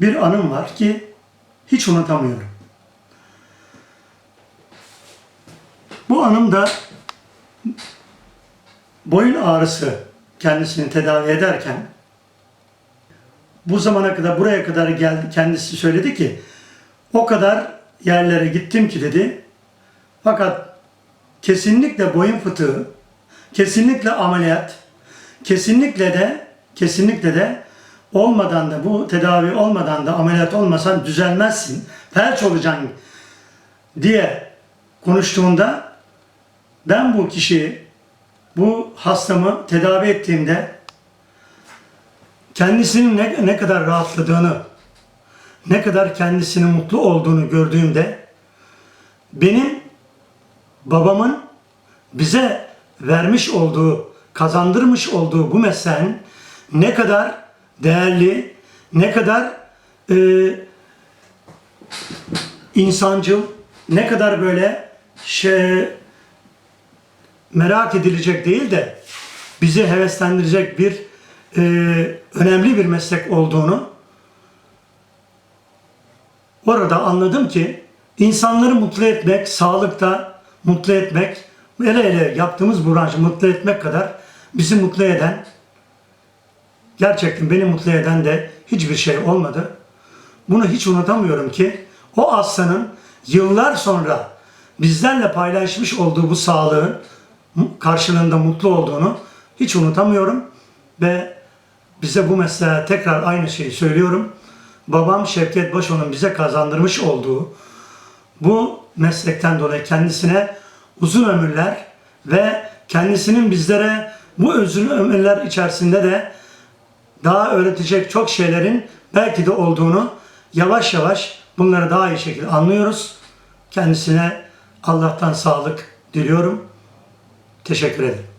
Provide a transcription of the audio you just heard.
bir anım var ki hiç unutamıyorum. Bu anım da boyun ağrısı kendisini tedavi ederken bu zamana kadar buraya kadar geldi kendisi söyledi ki o kadar yerlere gittim ki dedi fakat kesinlikle boyun fıtığı kesinlikle ameliyat kesinlikle de kesinlikle de olmadan da bu tedavi olmadan da ameliyat olmasan düzelmezsin. Felç olacaksın diye konuştuğunda ben bu kişiyi bu hastamı tedavi ettiğimde kendisinin ne, ne kadar rahatladığını, ne kadar kendisinin mutlu olduğunu gördüğümde benim babamın bize vermiş olduğu, kazandırmış olduğu bu mesleğin ne kadar değerli, ne kadar e, insancıl, ne kadar böyle şey merak edilecek değil de bizi heveslendirecek bir e, önemli bir meslek olduğunu orada anladım ki insanları mutlu etmek, sağlıkta mutlu etmek, hele hele yaptığımız branşı mutlu etmek kadar bizi mutlu eden, gerçekten beni mutlu eden de hiçbir şey olmadı. Bunu hiç unutamıyorum ki o aslanın yıllar sonra bizlerle paylaşmış olduğu bu sağlığın karşılığında mutlu olduğunu hiç unutamıyorum ve bize bu mesleğe tekrar aynı şeyi söylüyorum. Babam Şevket Başoğlu'nun bize kazandırmış olduğu bu meslekten dolayı kendisine uzun ömürler ve kendisinin bizlere bu uzun ömürler içerisinde de daha öğretecek çok şeylerin belki de olduğunu yavaş yavaş bunları daha iyi şekilde anlıyoruz. Kendisine Allah'tan sağlık diliyorum. Teşekkür ederim.